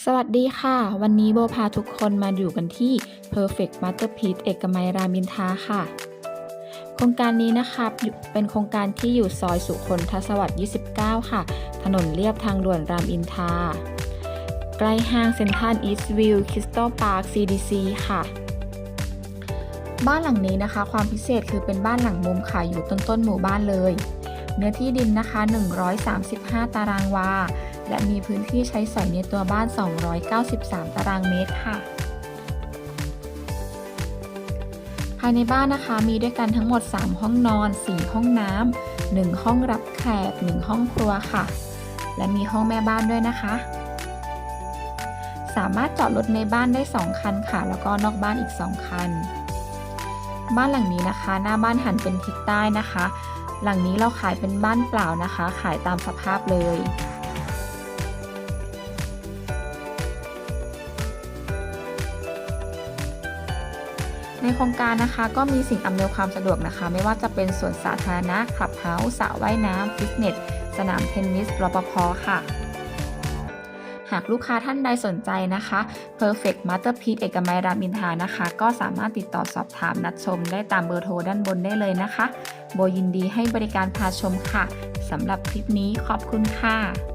สวัสดีค่ะ วันนี้โบพาทุกคนมาอยู่กันที่ Perfect Masterpiece เอกมัยรามินทาค่ะ โครงการนี้นะคะเป็นโครงการที่อยู่ซอยสุคนทศวรรษ29 ค่ะ ถนนเลียบทางด่วนรามอินทา ใกล้ห้างเซ็นทรัลอีสต์วิวคริสตัลพาร์ค CDC ค่ะ บ้านหลังนี้นะคะ ความพิเศษคือเป็นบ้านหลังมุมค่ะอยู่ต้นๆหมู่บ้านเลย เนื้อที่ดินนะคะ 135 ตารางวา และมีพื้นที่ใช้สอยในตัวบ้าน 293 ตารางเมตรค่ะ ภายในบ้านนะคะมีด้วยกันทั้งหมด 3 ห้องนอน 4 ห้องน้ำ 1 ห้องรับแขก 1 ห้องครัวค่ะ และมีห้องแม่บ้านด้วยนะคะ สามารถจอดรถในบ้านได้ 2 คันค่ะ แล้วก็นอกบ้านอีก 2 คัน บ้านหลังนี้นะคะ หน้าบ้านหันเป็นทิศใต้นะคะ หลังนี้เราขายเป็นบ้านเปล่านะคะ ขายตามสภาพเลย ในโครงการนะคะก็มีสิ่งอำนวยความสะดวกนะคะ ไม่ว่าจะเป็นสวนสาธารณะคลับเฮาส์สระว่ายน้ำฟิตเนส สนามเทนนิสรปภค่ะ หากลูกค้าท่านใดสนใจนะคะ Perfect Masterpiece เอกมัยรามอินทานะคะ ก็สามารถติดต่อสอบถามนัดชมได้ตามเบอร์โทรด้านบนได้เลยนะคะ โบยินดีให้บริการพาชมค่ะสำหรับคลิปนี้ขอบคุณค่ะ